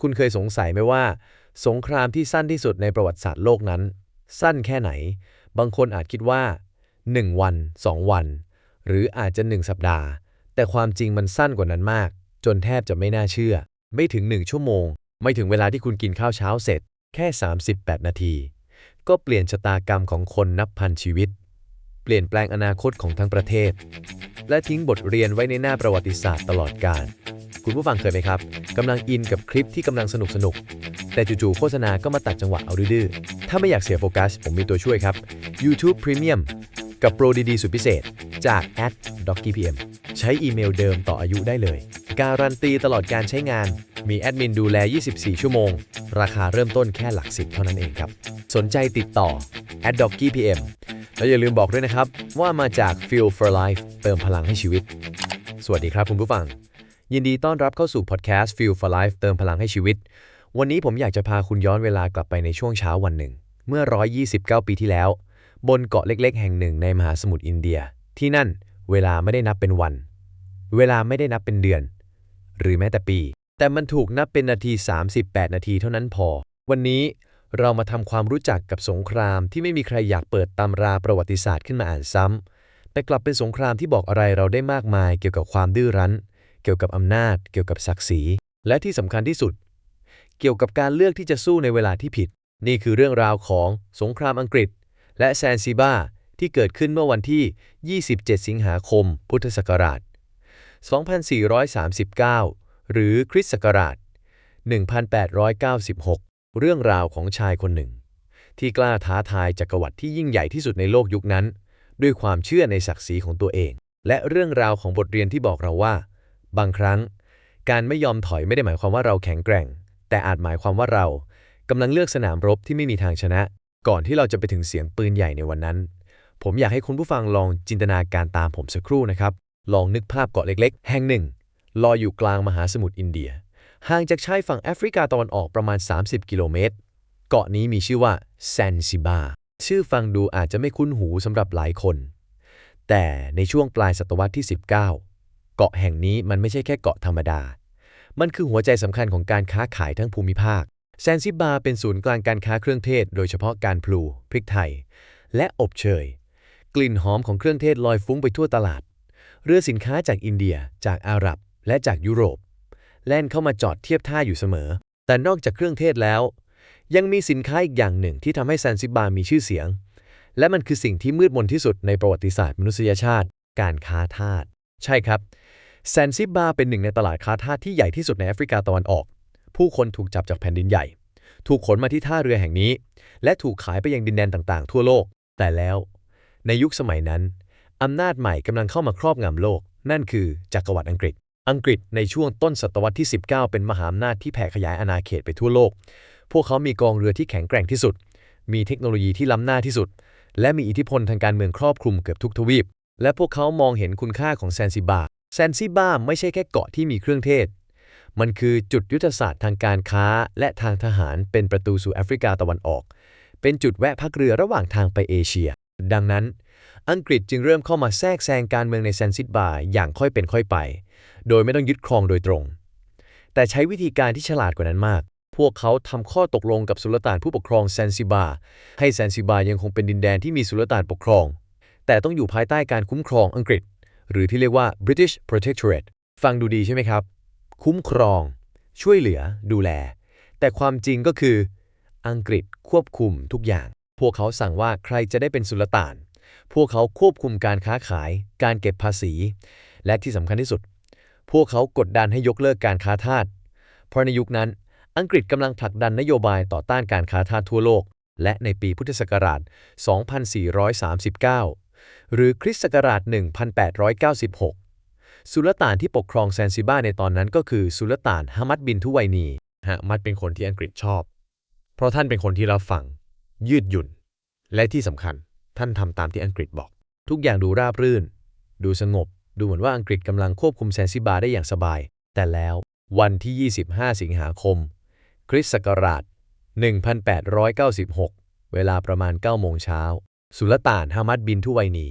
คุณเคยสงสัยไหมว่า สงครามที่สั้นที่สุดในประวัติศาสตร์โลกนั้น สั้นแค่ไหน บางคนอาจคิดว่า 1 วัน 2 วัน หรืออาจจะ 1 สัปดาห์ แต่ความจริงมันสั้นกว่านั้นมาก จนแทบจะไม่น่าเชื่อ ไม่ถึง 1 ชั่วโมง ไม่ถึงเวลาที่คุณกินข้าวเช้าเสร็จ แค่ 38 นาที ก็เปลี่ยนชะตากรรมของคนนับพันชีวิต เปลี่ยนแปลงอนาคตของทั้งประเทศ และทิ้งบทเรียนไว้ในหน้าประวัติศาสตร์ตลอดกาล คุณผู้ฟังเคยไหมครับกำลังอินกับคลิปที่กำลังสนุกสนุกๆแต่จู่ๆโฆษณาก็มาตัดจังหวะเอาดื้อๆถ้าไม่อยากเสียโฟกัส ผมมีตัวช่วยครับ YouTube Premium กับโปรดีๆ สุดพิเศษจาก a d d o c k y PM ใช้อีเมลเดิมต่ออายุได้เลย การันตีตลอดการใช้งาน มีแอดมินดูแล 24 ชั่วโมง ราคาเริ่มต้นแค่หลักสิบเท่านั้นเองครับ สนใจติดต่อ a d d o c k y PM แล้วอย่าลืมบอกด้วยนะครับ ว่ามาจาก Feel for Life เติมพลังให้ชีวิต สวัสดีครับคุณผู้ฟัง ยินดีต้อนรับเข้าสู่พอดแคสต์ Feel for Life เติมพลังให้ชีวิต วันนี้ผมอยากจะพาคุณย้อนเวลากลับไปในช่วงเช้าวันหนึ่ง เมื่อ 129 ปีที่แล้ว บนเกาะเล็กๆ แห่งหนึ่งในมหาสมุทรอินเดีย ที่นั่นเวลาไม่ได้นับเป็นวัน เวลาไม่ได้นับเป็นเดือน หรือแม้แต่ปี แต่มันถูกนับเป็นนาที 38 นาทีเท่านั้นพอ วันนี้เรามาทำความรู้จักกับสงครามที่ไม่มีใครอยากเปิดตำราประวัติศาสตร์ขึ้นมาอ่านซ้ำแต่กลับเป็นสงครามที่บอกอะไรเราได้มากมายเกี่ยวกับความดื้อรั้น กี่ยวกับอำนาจ เกี่ยวกับศักดิ์ศรี และที่สำคัญที่สุด เกี่ยวกับการเลือกที่จะสู้ในเวลาที่ผิด นี่คือเรื่องราวของสงครามอังกฤษ และแซนซิบาที่เกิดขึ้นเมื่อวันที่ 27 สิงหาคม พุทธศักราช 2439 หรือคริสต์ศักราช 1896 เรื่องราวของชายคนหนึ่ง ที่กล้าท้าทายจักรวรรดิที่ยิ่งใหญ่ที่สุดในโลกยุคนั้น ด้วยความเชื่อในศักดิ์ศรีของตัวเอง และเรื่องราวของบทเรียนที่บอกเราว่า บางครั้ง การไม่ยอมถอยไม่ได้หมายความว่าเราแข็งแกร่ง แต่อาจหมายความว่าเรากำลังเลือกสนามรบที่ไม่มีทางชนะ ก่อนที่เราจะไปถึงเสียงปืนใหญ่ในวันนั้น ผมอยากให้คุณผู้ฟังลองจินตนาการตามผมสักครู่นะครับ ลองนึกภาพเกาะเล็ก ๆ แห่งหนึ่งลอยอยู่กลางมหาสมุทรอินเดีย ห่างจากชายฝั่งแอฟริกาตะวันออกประมาณ 30 กิโลเมตร เกาะนี้มีชื่อว่าแซนซิบาชื่อฟังดูอาจจะไม่คุ้นหูสำหรับหลายคน แต่ในช่วงปลายศตวรรษที่ 19 เกาะแห่งนี้มันไม่ใช่แค่เกาะธรรมดา มันคือหัวใจสำคัญของการค้าขายทั้งภูมิภาค แซนซิบาเป็นศูนย์กลางการค้าเครื่องเทศ โดยเฉพาะการพลู พริกไทย และอบเชย กลิ่นหอมของเครื่องเทศลอยฟุ้งไปทั่วตลาด เรือสินค้าจากอินเดีย จากอาหรับ และจากยุโรป แล่นเข้ามาจอดเทียบท่าอยู่เสมอ แต่นอกจากเครื่องเทศแล้ว ยังมีสินค้าอีกอย่างหนึ่งที่ทำให้แซนซิบามีชื่อเสียง และมันคือสิ่งที่มืดมนที่สุดในประวัติศาสตร์มนุษยชาติ การค้าทาสใช่ครับ แซนซิบาเป็นหนึ่งในตลาดค้าทาสที่ใหญ่ที่สุดในแอฟริกาตะวันออก ผู้คนถูกจับจากแผ่นดินใหญ่ ถูกขนมาที่ท่าเรือแห่งนี้ และถูกขายไปยังดินแดนต่างๆ ทั่วโลก แต่แล้ว ในยุคสมัยนั้น อำนาจใหม่กำลังเข้ามาครอบงำโลก นั่นคือจักรวรรดิอังกฤษ อังกฤษในช่วงต้นศตวรรษที่ 19 เป็นมหาอำนาจที่แผ่ขยายอาณาเขตไปทั่วโลก พวกเขามีกองเรือที่แข็งแกร่งที่สุด มีเทคโนโลยีที่ล้ำหน้าที่สุด และมีอิทธิพลทางการเมืองครอบคลุมเกือบทุกทวีป และพวกเขามองเห็นคุณค่าของแซนซิบา แซนซิบาไม่ใช่แค่เกาะที่มีเครื่องเทศ มันคือจุดยุทธศาสตร์ทางการค้าและทางทหารเป็นประตูสู่แอฟริกาตะวันออก เป็นจุดแวะพักเรือระหว่างทางไปเอเชีย ดังนั้น อังกฤษจึงเริ่มเข้ามาแทรกแซงการเมืองในแซนซิบาอย่างค่อยเป็นค่อยไป โดยไม่ต้องยึดครองโดยตรง แต่ใช้วิธีการที่ฉลาดกว่านั้นมาก พวกเขาทำข้อตกลงกับสุลต่านผู้ปกครองแซนซิบาให้แซนซิบายังคงเป็นดินแดนที่มีสุลต่านปกครอง แต่ต้องอยู่ภายใต้การคุ้มครองอังกฤษ หรือที่เรียกว่า British Protectorate ฟังดูดีใช่ไหมครับ คุ้มครอง ช่วยเหลือ ดูแล แต่ความจริงก็คือ อังกฤษควบคุมทุกอย่าง พวกเขาสั่งว่าใครจะได้เป็นสุลต่าน พวกเขาควบคุมการค้าขาย การเก็บภาษี และที่สำคัญที่สุด พวกเขากดดันให้ยกเลิกการค้าทาส เพราะในยุคนั้น อังกฤษกำลังผลักดันนโยบายต่อต้านการค้าทาสทั่วโลก และในปีพุทธศักราช 2439 หรือคริสต์ศักราช 1896 สุลต่านที่ปกครองแซนซิบาในตอนนั้นก็คือสุลต่านฮามัดบินทุไวนีฮะมัดเป็นคนที่อังกฤษชอบ เพราะท่านเป็นคนที่รับฟัง ยืดหยุ่น และที่สำคัญท่านทำตามที่อังกฤษบอก ทุกอย่างดูราบรื่น ดูสงบ ดูเหมือนว่าอังกฤษกำลังควบคุมแซนซิบาได้อย่างสบาย แต่แล้ววันที่ 25 สิงหาคม คริสต์ศักราช 1896 เวลาประมาณ9โมงเช้า สุลต่านฮามัดบินทุไวนี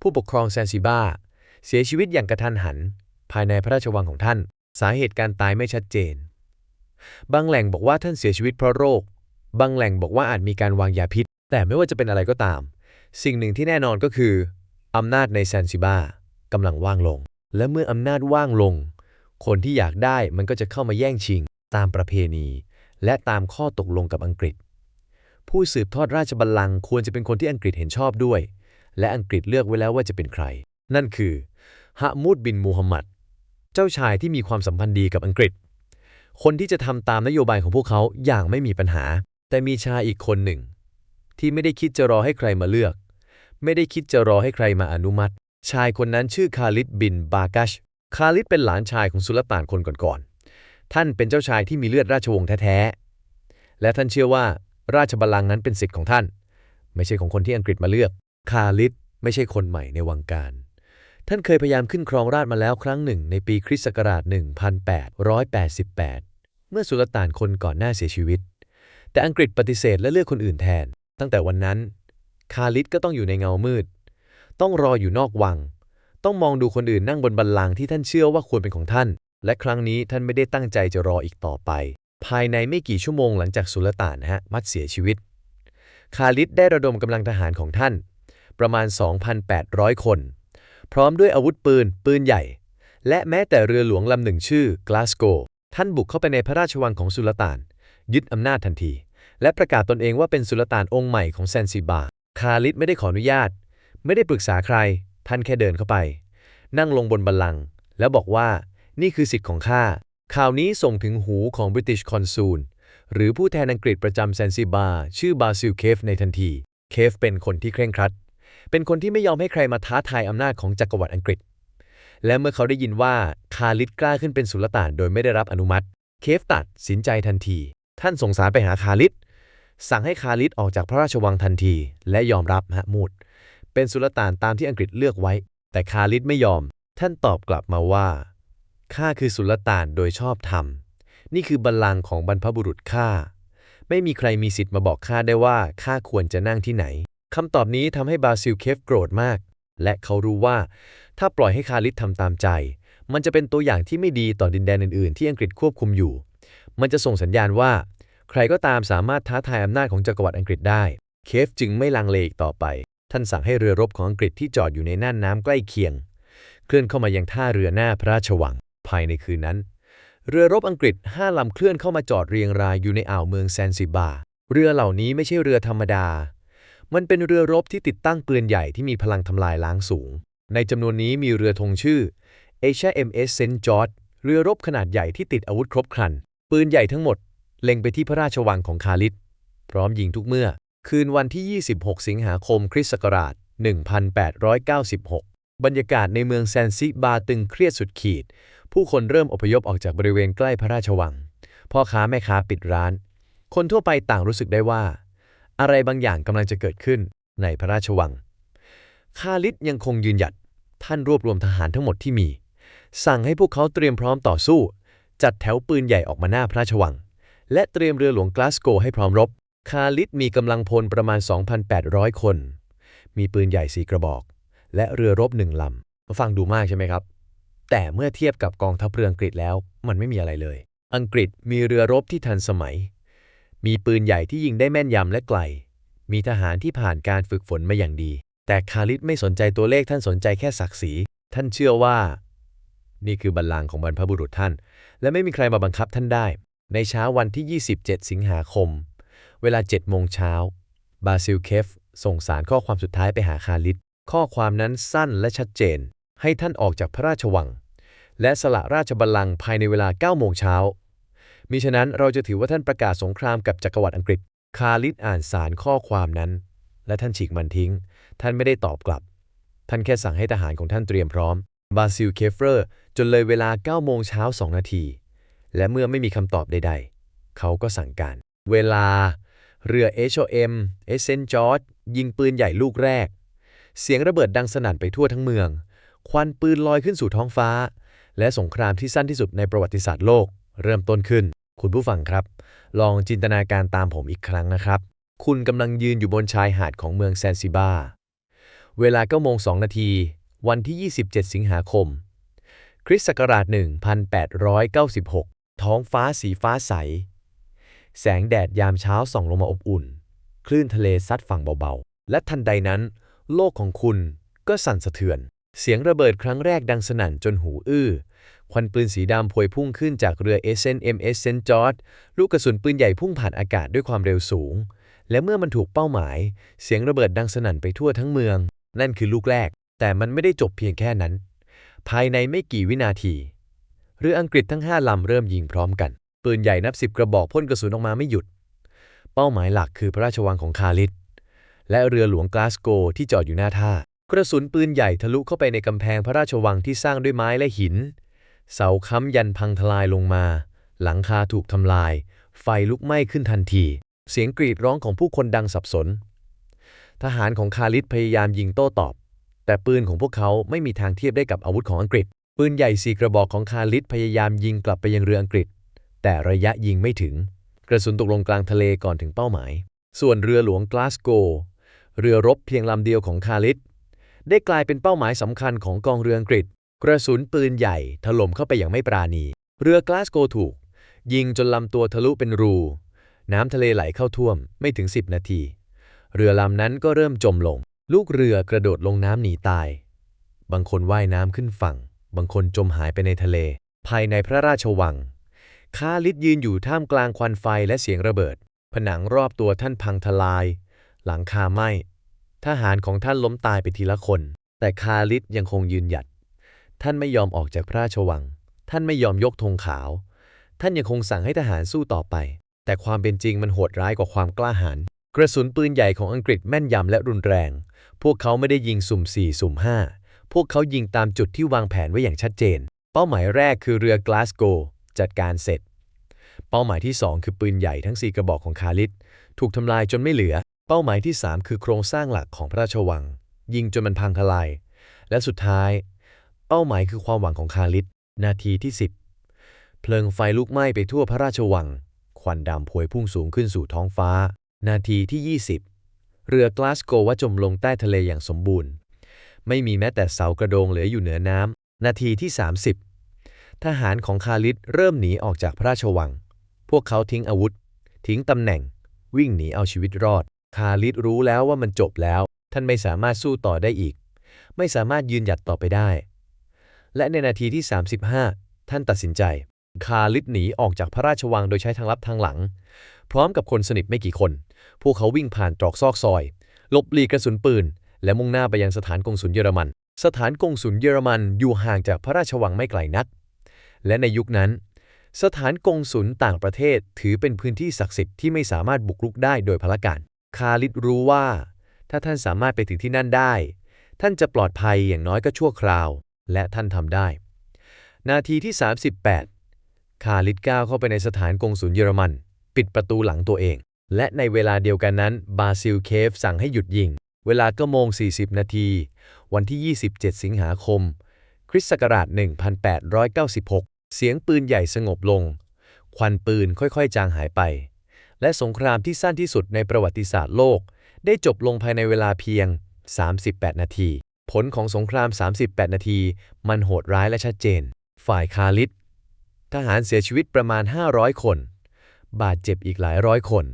ผู้ปกครองแซนซิบาเสียชีวิตอย่างกระทันหัน ภายในพระราชวังของท่าน สาเหตุการตายไม่ชัดเจน บางแหล่งบอกว่าท่านเสียชีวิตเพราะโรค บางแหล่งบอกว่าอาจมีการวางยาพิษ แต่ไม่ว่าจะเป็นอะไรก็ตาม สิ่งหนึ่งที่แน่นอนก็คืออำนาจในแซนซิบากำลังว่างลง และเมื่ออำนาจว่างลง คนที่อยากได้มันก็จะเข้ามาแย่งชิง ตามประเพณี และตามข้อตกลงกับอังกฤษ ผู้สืบทอดราชบัลลังก์ควรจะเป็นคนที่อังกฤษเห็นชอบด้วย และอังกฤษเลือกไว้แล้วว่าจะเป็นใคร นั่นคือฮะมูดบินมูฮัมหมัด เจ้าชายที่มีความสัมพันธ์ดีกับอังกฤษ คนที่จะทำตามนโยบายของพวกเขาอย่างไม่มีปัญหา แต่มีชายอีกคนหนึ่ง ที่ไม่ได้คิดจะรอให้ใครมาเลือก ไม่ได้คิดจะรอให้ใครมาอนุมัติ ชายคนนั้นชื่อคาลิดบินบากัชคาลิดเป็นหลานชายของสุลต่านคนก่อนๆท่านเป็นเจ้าชายที่มีเลือดราชวงศ์แท้ๆและท่านเชื่อว่า ราชบัลลังก์นั้นเป็นสิทธิ์ของท่าน ไม่ใช่ของคนที่อังกฤษมาเลือก คาลิดไม่ใช่คนใหม่ในวังการ ท่านเคยพยายามขึ้นครองราชมาแล้วครั้งหนึ่ง ในปีคริสต์ศักราช 1888 เมื่อสุลต่านคนก่อนหน้าเสียชีวิต แต่อังกฤษปฏิเสธและเลือกคนอื่นแทน ตั้งแต่วันนั้น คาลิดก็ต้องอยู่ในเงามืด ต้องรออยู่นอกวัง ต้องมองดูคนอื่นนั่งบนบัลลังก์ที่ท่านเชื่อว่าควรเป็นของท่าน และครั้งนี้ท่านไม่ได้ตั้งใจจะรออีกต่อไป ภายในไม่กี่ชั่วโมงหลังจากสุลต่านฮะมัดเสียชีวิต คาลิดได้ระดมกำลังทหารของท่าน ประมาณ 2,800 คน พร้อมด้วยอาวุธปืน ปืนใหญ่ และแม้แต่เรือหลวงลำหนึ่งชื่อกลาสโกท่านบุกเข้าไปในพระราชวังของสุลต่าน ยึดอำนาจทันที และประกาศตนเองว่าเป็นสุลต่านองค์ใหม่ของแซนซิบาร์คาลิดไม่ได้ขออนุญาต ไม่ได้ปรึกษาใคร ท่านแค่เดินเข้าไป นั่งลงบนบัลลังก์แล้วบอกว่านี่คือสิทธิ์ของข้า ข่าวนี้ส่งถึงหูของ British Consul หรือผู้แทนอังกฤษประจำแซนซิบาร์ชื่อบาซิลเคฟในทันที เคฟเป็นคนที่เคร่งครัด เป็นคนที่ไม่ยอมให้ใครมาท้าทายอำนาจของจักรวรรดิอังกฤษ และเมื่อเขาได้ยินว่าคาลิดกล้าขึ้นเป็นสุลต่านโดยไม่ได้รับอนุมัติ เคฟตัดสินใจทันที ท่านส่งสารไปหาคาลิดสั่งให้คาลิดออกจากพระราชวังทันที และยอมรับฮะมูดเป็นสุลต่านตามที่อังกฤษเลือกไว้ แต่คาลิดไม่ยอม ท่านตอบกลับมาว่า ข้าคือสุลต่านโดยชอบธรรม นี่คือบัลลังก์ของบรรพบุรุษข้า ไม่มีใครมีสิทธิ์มาบอกข้าได้ว่าข้าควรจะนั่งที่ไหน คำตอบนี้ทำให้บาซิลเคฟโกรธมาก และเขารู้ว่า ถ้าปล่อยให้คาลิดทำตามใจ มันจะเป็นตัวอย่างที่ไม่ดีต่อดินแดนอื่นๆ ที่อังกฤษควบคุมอยู่ มันจะส่งสัญญาณว่า ใครก็ตามสามารถท้าทายอำนาจของจักรวรรดิอังกฤษได้ เคฟจึงไม่ลังเลอีกต่อไป ท่านสั่งให้เรือรบของอังกฤษที่จอดอยู่ในน่านน้ำใกล้เคียง เคลื่อนเข้ามายังท่าเรือหน้าพระราชวัง ภายในคืนนั้น เรือรบอังกฤษห้าลำเคลื่อนเข้ามาจอดเรียงรายอยู่ในอ่าวเมืองแซนซิบาร์เรือเหล่านี้ไม่ใช่เรือธรรมดา มันเป็นเรือรบที่ติดตั้งปืนใหญ่ที่มีพลังทำลายล้างสูง ในจำนวนนี้มีเรือธงชื่อ HMS St. George เรือรบขนาดใหญ่ที่ติดอาวุธครบครัน ปืนใหญ่ทั้งหมด เล็งไปที่พระราชวังของคาลิดพร้อมยิงทุกเมื่อ คืนวันที่ 26 สิงหาคมคริสต์ศักราช 1896 บรรยากาศในเมืองแซนซิบาตึงเครียดสุดขีด ผู้คนเริ่มอพยพออกจากบริเวณใกล้พระราชวัง พ่อค้าแม่ค้าปิดร้าน คนทั่วไปต่างรู้สึกได้ว่า อะไรบางอย่างกำลังจะเกิดขึ้นในพระราชวัง คาลิดยังคงยืนหยัด ท่านรวบรวมทหารทั้งหมดที่มี สั่งให้พวกเขาเตรียมพร้อมต่อสู้ จัดแถวปืนใหญ่ออกมาหน้าพระราชวัง และเตรียมเรือหลวงกลาสโกให้พร้อมรบ คาลิดมีกำลังพลประมาณ 2,800 คน มีปืนใหญ่สีกระบอก และเรือรบหนึ่งลำฟังดูมากใช่ไหมครับ แต่เมื่อเทียบกับกองทัพเรืออังกฤษแล้ว มันไม่มีอะไรเลย อังกฤษมีเรือรบที่ทันสมัย มีปืนใหญ่ที่ยิงได้แม่นยำและไกล มีทหารที่ผ่านการฝึกฝนมาอย่างดี แต่คาลิดไม่สนใจตัวเลขท่านสนใจแค่ศักดิ์ศรี ท่านเชื่อว่า นี่คือบัลลังก์ของบรรพบุรุษท่าน และไม่มีใครมาบังคับท่านได้ ในเช้าวันที่ 27 สิงหาคม เวลา7โมงเช้าบาซิลเคฟส่งสารข้อความสุดท้ายไปหาคาลิดข้อความนั้นสั้นและชัดเจน ให้ท่านออกจากพระราชวัง และสละราชบัลลังก์ภายในเวลา9โมงเช้ามิฉะนั้นเราจะถือว่าท่านประกาศสงครามกับจักรวรรดิอังกฤษ คาลิดอ่านสารข้อความนั้น และท่านฉีกมันทิ้ง ท่านไม่ได้ตอบกลับ ท่านแค่สั่งให้ทหารของท่านเตรียมพร้อม บาซิลเคฟเฟอร์ จนเลยเวลา9โมงเช้า2นาที และเมื่อไม่มีคำตอบใดๆ เขาก็สั่งการ เวลา เรือ HOM เอ็มเอเซนจอร์จยิงปืนใหญ่ลูกแรก เสียงระเบิดดังสนั่นไปทั่วทั้งเมือง ควันปืนลอยขึ้นสู่ท้องฟ้า และสงครามที่สั้นที่สุดในประวัติศาสตร์โลก เริ่มต้นขึ้น คุณผู้ฟังครับ ลองจินตนาการตามผมอีกครั้งนะครับ คุณกำลังยืนอยู่บนชายหาดของเมืองแซนซิบา เวลา9โมง2นาที วันที่ 27 สิงหาคม คริสต์ศักราช 1896 ท้องฟ้าสีฟ้าใส แสงแดดยามเช้าส่องลงมาอบอุ่น คลื่นทะเลซัดฝั่งเบาๆ และทันใดนั้น โลกของคุณก็สั่นสะเทือน เสียงระเบิดครั้งแรกดังสนั่นจนหูอื้อ ควันปืนสีดำพวยพุ่งขึ้นจากเรือ SNMS St. George ลูกกระสุนปืนใหญ่พุ่งผ่านอากาศด้วยความเร็วสูง และเมื่อมันถูกเป้าหมาย เสียงระเบิดดังสนั่นไปทั่วทั้งเมือง นั่นคือลูกแรก แต่มันไม่ได้จบเพียงแค่นั้น ภายในไม่กี่วินาที เรืออังกฤษทั้งห้าลำเริ่มยิงพร้อมกัน ปืนใหญ่นับสิบกระบอกพ่นกระสุนออกมาไม่หยุด เป้าหมายหลักคือพระราชวังของคาลิดและเรือหลวงกลาสโกที่จอดอยู่หน้าท่า กระสุนปืนใหญ่ทะลุเข้าไปในกำแพงพระราชวังที่สร้างด้วยไม้และหิน เสาค้ำยันพังทลายลงมา หลังคาถูกทำลาย ไฟลุกไหม้ขึ้นทันที เสียงกรีดร้องของผู้คนดังสับสน ทหารของคาลิดพยายามยิงโต้ตอบ แต่ปืนของพวกเขาไม่มีทางเทียบได้กับอาวุธของอังกฤษ ปืนใหญ่สี่กระบอกของคาลิดพยายามยิงกลับไปยังเรืออังกฤษ แต่ระยะยิงไม่ถึง กระสุนตกลงกลางทะเลก่อนถึงเป้าหมาย ส่วนเรือหลวงกลาสโกเรือรบเพียงลำเดียวของคาลิด ได้กลายเป็นเป้าหมายสำคัญของกองเรืออังกฤษ กระสุนปืนใหญ่ถล่มเข้าไปอย่างไม่ปราณี เรือกลาสโกถูก ยิงจนลำตัวทะลุเป็นรู น้ำทะเลไหลเข้าท่วมไม่ถึง 10 นาที เรือลำนั้นก็เริ่มจมลง ลูกเรือกระโดดลงน้ำหนีตาย บางคนว่ายน้ำขึ้นฝั่ง บางคนจมหายไปในทะเล ภายในพระราชวังคาลิดยืนอยู่ท่ามกลางควันไฟและเสียงระเบิด ผนังรอบตัวท่านพังทลาย หลังคาไหม้ ทหารของท่านล้มตายไปทีละคน แต่คาลิดยังคงยืนหยัด ท่านไม่ยอมออกจากพระราชวัง ท่านไม่ยอมยกธงขาว ท่านยังคงสั่งให้ทหารสู้ต่อไป แต่ความเป็นจริงมันโหดร้ายกว่าความกล้าหาญกระสุนปืนใหญ่ของอังกฤษแม่นยำและรุนแรง พวกเขาไม่ได้ยิงสุ่ม4สุ่ม5พวกเขายิงตามจุดที่วางแผนไว้อย่างชัดเจน เป้าหมายแรกคือเรือกลาสโกจัดการเสร็จ เป้าหมายที่ 2 คือปืนใหญ่ทั้ง 4 กระบอกของคาลิดถูกทำลายจนไม่เหลือ เป้าหมายที่ 3 คือโครงสร้างหลักของพระราชวัง ยิงจนมันพังทลาย และสุดท้าย เป้าหมายคือความหวังของคาลิดนาทีที่ 10 เพลิงไฟลุกไหม้ไปทั่วพระราชวัง ควันดำพวยพุ่งสูงขึ้นสู่ท้องฟ้า นาทีที่ 20 เรือกลาสโกว่าจมลงใต้ทะเลอย่างสมบูรณ์ ไม่มีแม้แต่เสากระโดงเหลืออยู่เหนือน้ำนาทีที่ 30 ทหารของคาลิดเริ่มหนีออกจากพระราชวัง พวกเขาทิ้งอาวุธ ทิ้งตำแหน่ง วิ่งหนีเอาชีวิตรอด คาลิดรู้แล้วว่ามันจบแล้ว ท่านไม่สามารถสู้ต่อได้อีก ไม่สามารถยืนหยัดต่อไปได้ และในนาทีที่ 35 ท่านตัดสินใจ คาลิดหนีออกจากพระราชวังโดยใช้ทางลับทางหลัง พร้อมกับคนสนิทไม่กี่คน พวกเขาวิ่งผ่านตรอกซอกซอยหลบหลีกกระสุนปืน และมุ่งหน้าไปยังสถานกงสุลเยอรมัน สถานกงสุลเยอรมันอยู่ห่างจากพระราชวังไม่ไกลนัก และในยุคนั้น สถานกงสุลต่างประเทศถือเป็นพื้นที่ศักดิ์สิทธิ์ที่ไม่สามารถบุกรุกได้โดยพละการ คาลิดรู้ว่า ถ้าท่านสามารถไปถึงที่นั่นได้ ท่านจะปลอดภัยอย่างน้อยก็ชั่วคราว และท่านทำได้ นาทีที่ 38 คาลิดก้าวเข้าไปในสถานกงสุลเยอรมัน ปิดประตูหลังตัวเอง และในเวลาเดียวกันนั้น บาซิลเคฟสั่งให้หยุดยิง เวลาก็โมง 40 นาที วันที่ 27 สิงหาคม คริสต์ศักราช 1896 เสียงปืนใหญ่สงบลง ควันปืนค่อยๆ จางหายไป และสงครามที่สั้นที่สุดในประวัติศาสตร์โลก ได้จบลงภายในเวลาเพียง 38 นาที ผลของสงคราม 38 นาที มันโหดร้ายและชัดเจน ฝ่ายคาลิดทหารเสียชีวิตประมาณ 500 คน บาดเจ็บอีกหลายร้อยคน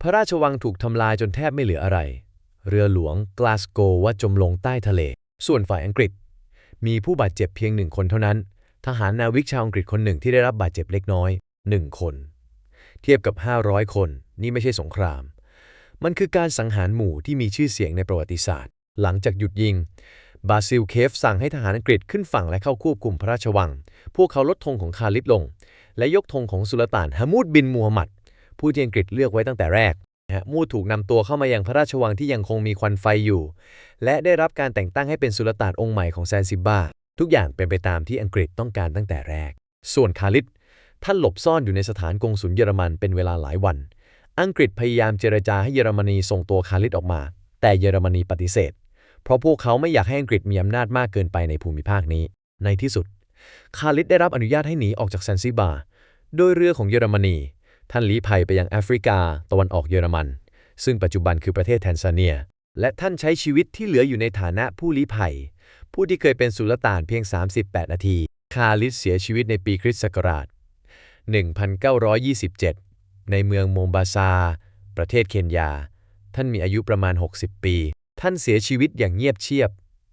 พระราชวังถูกทำลายจนแทบไม่เหลืออะไร เรือหลวงกลาสโกว่าจมลงใต้ทะเล ส่วนฝ่ายอังกฤษ มีผู้บาดเจ็บเพียงหนึ่งคนเท่านั้น ทหารนาวิกชาวอังกฤษคนหนึ่งที่ได้รับบาดเจ็บเล็กน้อยหนึ่งคน เทียบกับ 500 คน นี่ไม่ใช่สงคราม มันคือการสังหารหมู่ที่มีชื่อเสียงในประวัติศาสตร์ หลังจากหยุดยิง บาซิลเคฟสั่งให้ทหารอังกฤษขึ้นฝั่งและเข้าควบคุมพระราชวัง พวกเขาลดธงของคาลิดลง และยกธงของสุลต่านฮามูดบินมูฮัมหมัด ผู้ที่อังกฤษเลือกไว้ตั้งแต่แรกฮะมูดถูกนำตัวเข้ามายังพระราชวังที่ยังคงมีควันไฟอยู่ และได้รับการแต่งตั้งให้เป็นสุลต่านองค์ใหม่ของแซนซิบาทุกอย่างเป็นไปตามที่อังกฤษต้องการตั้งแต่แรก ส่วนคาลิด ท่านหลบซ่อนอยู่ในสถานกงสุลเยอรมันเป็นเวลาหลายวัน อังกฤษพยายามเจรจาให้เยอรมนีส่งตัวคาลิดออกมา แต่เยอรมนีปฏิเสธ เพราะพวกเขาไม่อยากให้อังกฤษมีอำนาจมากเกินไปในภูมิภาคนี้ ในที่สุด คาลิดได้รับอนุญาตให้หนีออกจากแซนซิบาโดยเรือของเยอรมนี ท่านลี้ภัยไปยังแอฟริกา ตะวันออกเยอรมัน ซึ่งปัจจุบันคือประเทศแทนซาเนีย และท่านใช้ชีวิตที่เหลืออยู่ในฐานะผู้ลี้ภัย ผู้ที่เคยเป็นสุลต่านเพียง 38 นาที คาลิดเสียชีวิตในปีคริสต์ศักราช 1927 ในเมืองโมมบาซา ประเทศเคนยา ท่านมีอายุประมาณ 60 ปี ท่านเสียชีวิตอย่างเงียบเชียบ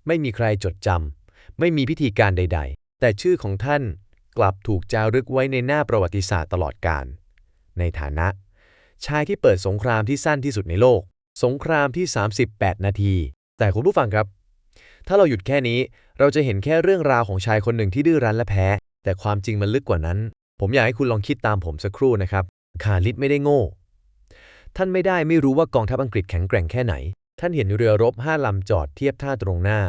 ไม่มีใครจดจำ ไม่มีพิธีการใด ๆ แต่ชื่อของท่านกลับถูกจารึกไว้ในหน้าประวัติศาสตร์ตลอดกาล ในฐานะ ชายที่เปิดสงครามที่สั้นที่สุดในโลก สงครามที่ 38 นาที แต่คุณผู้ฟังครับ ถ้าเราหยุดแค่นี้ เราจะเห็นแค่เรื่องราวของชายคนหนึ่งที่ดื้อรั้นและแพ้ แต่ความจริงมันลึกกว่านั้น ผมอยากให้คุณลองคิดตามผมสักครู่นะครับ คาลิดไม่ได้โง่ ท่านไม่ได้ไม่รู้ว่ากองทัพอังกฤษแข็งแกร่งแค่ไหน ท่านเห็นเรือรบห้าลำจอดเทียบท่าตรงหน้า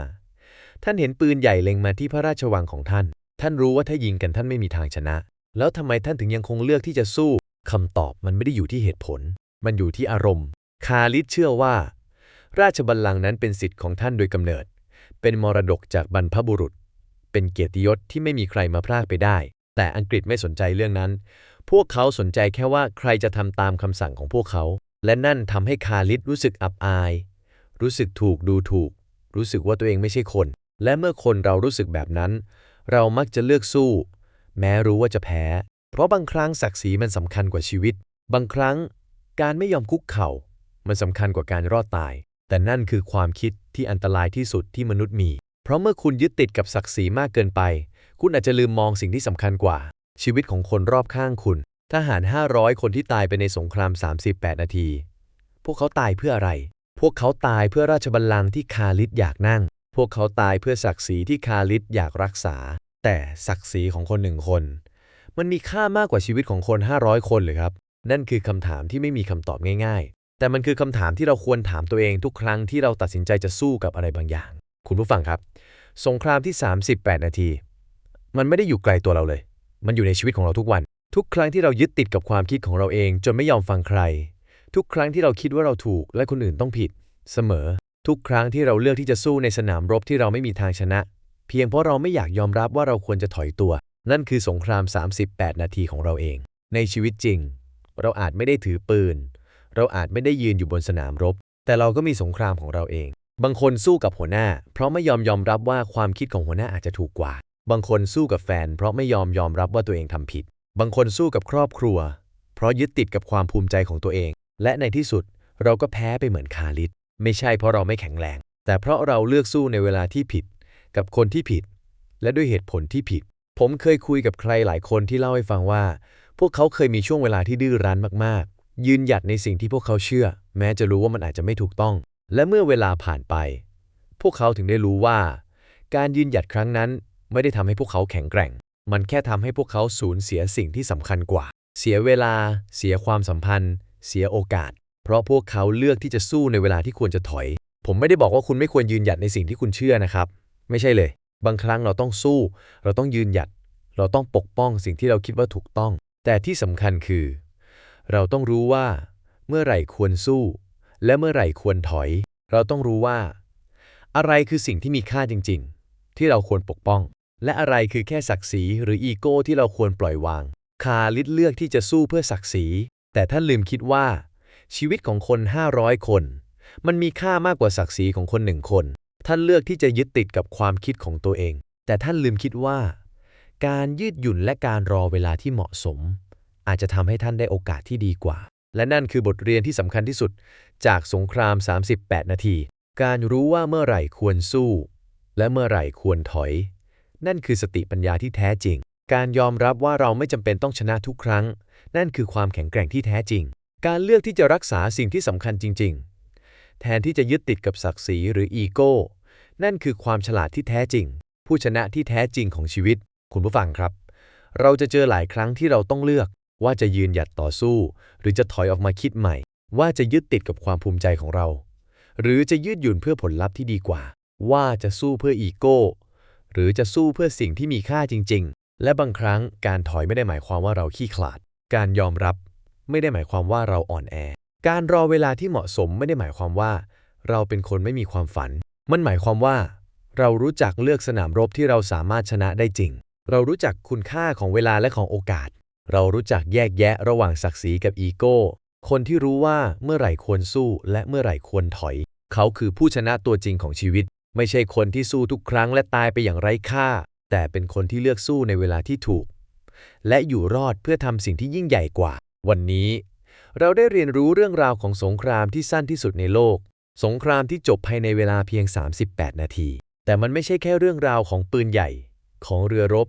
ท่านเห็นปืนใหญ่เล็งมาที่พระราชวังของท่าน ท่านรู้ว่าถ้ายิงกันท่านไม่มีทางชนะ แล้วทำไมท่านถึงยังคงเลือกที่จะสู้คำตอบมันไม่ได้อยู่ที่เหตุผล มันอยู่ที่อารมณ์ คาลิดเชื่อว่า ราชบัลลังก์นั้นเป็นสิทธิ์ของท่านโดยกำเนิด เป็นมรดกจากบรรพบุรุษ เป็นเกียรติยศที่ไม่มีใครมาพรากไปได้ แต่อังกฤษไม่สนใจเรื่องนั้น พวกเขาสนใจแค่ว่าใครจะทำตามคำสั่งของพวกเขา และนั่นทำให้คาลิดรู้สึกอับอาย รู้สึกถูกดูถูก รู้สึกว่าตัวเองไม่ใช่คน และเมื่อคนเรารู้สึกแบบนั้น เรามักจะเลือกสู้ แม้รู้ว่าจะแพ้ เพราะบางครั้งศักดิ์ศรีมันสำคัญกว่าชีวิต บางครั้งการไม่ยอมคุกเข่า มันสำคัญกว่าการรอดตาย แต่นั่นคือความคิดที่อันตรายที่สุดที่มนุษย์มี เพราะเมื่อคุณยึดติดกับศักดิ์ศรีมากเกินไป คุณอาจจะลืมมองสิ่งที่สำคัญกว่า ชีวิตของคนรอบข้างคุณ ทหาร 500 คนที่ตายไปในสงคราม 38 นาที พวกเขาตายเพื่ออะไร พวกเขาตายเพื่อราชบัลลังก์ที่คาลิดอยากนั่ง พวกเขาตายเพื่อศักดิ์ศรีที่คาลิดอยากรักษา แต่ศักดิ์ศรีของคนหนึ่งคน มันมีค่ามากกว่าชีวิตของคน 500 คนเลยครับ นั่นคือคำถามที่ไม่มีคำตอบง่ายๆ แต่มันคือคำถามที่เราควรถามตัวเองทุกครั้งที่เราตัดสินใจจะสู้กับอะไรบางอย่าง คุณผู้ฟังครับ สงครามที่ 38 นาที มันไม่ได้อยู่ไกลตัวเราเลย มันอยู่ในชีวิตของเราทุกวัน ทุกครั้งที่เรายึดติดกับความคิดของเราเอง จนไม่ยอมฟังใคร ทุกครั้งที่เราคิดว่าเราถูกและคนอื่นต้องผิด เสมอ ทุกครั้งที่เราเลือกที่จะสู้ในสนามรบที่เราไม่มีทางชนะ เพียงเพราะเราไม่อยากยอมรับว่าเราควรจะถอยตัว นั่นคือสงคราม 38 นาทีของเราเอง ในชีวิตจริง เราอาจไม่ได้ถือปืน เราอาจไม่ได้ยืนอยู่บนสนามรบ แต่เราก็มีสงครามของเราเอง บางคนสู้กับหัวหน้า เพราะไม่ยอมยอมรับว่าความคิดของหัวหน้าอาจจะถูกกว่า บางคนสู้กับแฟน เพราะไม่ยอมยอมรับว่าตัวเองทำผิด บางคนสู้กับครอบครัว เพราะยึดติดกับความภูมิใจของตัวเอง และในที่สุดเราก็แพ้ไปเหมือนคาลิดไม่ใช่เพราะเราไม่แข็งแรง แต่เพราะเราเลือกสู้ในเวลาที่ผิด กับคนที่ผิด และด้วยเหตุผลที่ผิด ผมเคยคุยกับใครหลายคนที่เล่าให้ฟังว่า พวกเขาเคยมีช่วงเวลาที่ดื้อรั้นมากๆ ยืนหยัดในสิ่งที่พวกเขาเชื่อ แม้จะรู้ว่ามันอาจจะไม่ถูกต้อง และเมื่อเวลาผ่านไป พวกเขาถึงได้รู้ว่า การยืนหยัดครั้งนั้น ไม่ได้ทำให้พวกเขาแข็งแกร่ง มันแค่ทำให้พวกเขาสูญเสียสิ่งที่สำคัญกว่า เสียเวลา เสียความสัมพันธ์ เสียโอกาส เพราะพวกเขาเลือกที่จะสู้ในเวลาที่ควรจะถอย ผมไม่ได้บอกว่าคุณไม่ควรยืนหยัดในสิ่งที่คุณเชื่อนะครับ ไม่ใช่เลย บางครั้งเราต้องสู้ เราต้องยืนหยัด เราต้องปกป้องสิ่งที่เราคิดว่าถูกต้อง แต่ที่สำคัญคือ เราต้องรู้ว่า เมื่อไหร่ควรสู้ และเมื่อไหร่ควรถอย เราต้องรู้ว่า อะไรคือสิ่งที่มีค่าจริง ๆ ที่เราควรปกป้อง และอะไรคือแค่ศักดิ์ศรีหรืออีโก้ที่เราควรปล่อยวาง คาลิดเลือกที่จะสู้เพื่อศักดิ์ศรี แต่ท่านลืมคิดว่า ชีวิตของคน 500 คน มันมีค่ามากกว่าศักดิ์ศรีของคนหนึ่งคน ท่านเลือกที่จะยึดติดกับความคิดของตัวเอง แต่ท่านลืมคิดว่า การยืดหยุ่นและการรอเวลาที่เหมาะสม อาจจะทำให้ท่านได้โอกาสที่ดีกว่า และนั่นคือบทเรียนที่สำคัญที่สุด จากสงคราม 38 นาที การรู้ว่าเมื่อไหร่ควรสู้ และเมื่อไหร่ควรถอย นั่นคือสติปัญญาที่แท้จริง การยอมรับว่าเราไม่จำเป็นต้องชนะทุกครั้ง นั่นคือความแข็งแกร่งที่แท้จริง การเลือกที่จะรักษาสิ่งที่สำคัญจริง ๆ แทนที่จะยึดติดกับศักดิ์ศรีหรืออีโก้ นั่นคือความฉลาดที่แท้จริง ผู้ชนะที่แท้จริงของชีวิต คุณผู้ฟังครับ เราจะเจอหลายครั้งที่เราต้องเลือก ว่าจะยืนหยัดต่อสู้ หรือจะถอยออกมาคิดใหม่ ว่าจะยึดติดกับความภูมิใจของเรา หรือจะยืดหยุ่นเพื่อผลลัพธ์ที่ดีกว่า ว่าจะสู้เพื่ออีโก้ หรือจะสู้เพื่อสิ่งที่มีค่าจริง ๆ และบางครั้งการถอยไม่ได้หมายความว่าเราขี้ขลาด การยอมรับไม่ได้หมายความว่าเราอ่อนแอ การรอเวลาที่เหมาะสมไม่ได้หมายความว่า เราเป็นคนไม่มีความฝัน มันหมายความว่า เรารู้จักเลือกสนามรบที่เราสามารถชนะได้จริง เรารู้จักคุณค่าของเวลาและของโอกาส เรารู้จักแยกแยะระหว่างศักดิ์ศรีกับอีโก้ คนที่รู้ว่าเมื่อไหร่ควรสู้และเมื่อไหร่ควรถอย เขาคือผู้ชนะตัวจริงของชีวิต ไม่ใช่คนที่สู้ทุกครั้งและตายไปอย่างไร้ค่า แต่เป็นคนที่เลือกสู้ในเวลาที่ถูก และอยู่รอดเพื่อทำสิ่งที่ยิ่งใหญ่กว่า วันนี้ เราได้เรียนรู้เรื่องราวของสงครามที่สั้นที่สุดในโลก สงครามที่จบภายในเวลาเพียง 38 นาที แต่มันไม่ใช่แค่เรื่องราวของปืนใหญ่ ของเรือรบ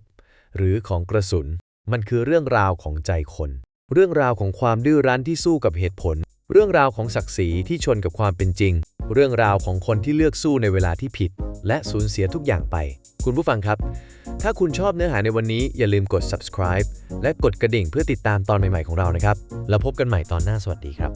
หรือของกระสุน มันคือเรื่องราวของใจคน เรื่องราวของความดื้อรั้นที่สู้กับเหตุผล เรื่องราวของศักดิ์ศรีที่ชนกับความเป็นจริง เรื่องราวของคนที่เลือกสู้ในเวลาที่ผิด และสูญเสียทุกอย่างไป คุณผู้ฟังครับ ถ้าคุณชอบเนื้อหาในวันนี้อย่าลืมกด subscribe และกดกระดิ่งเพื่อติดตามตอนใหม่ๆของเรานะครับ แล้วพบกันใหม่ตอนหน้าสวัสดีครับ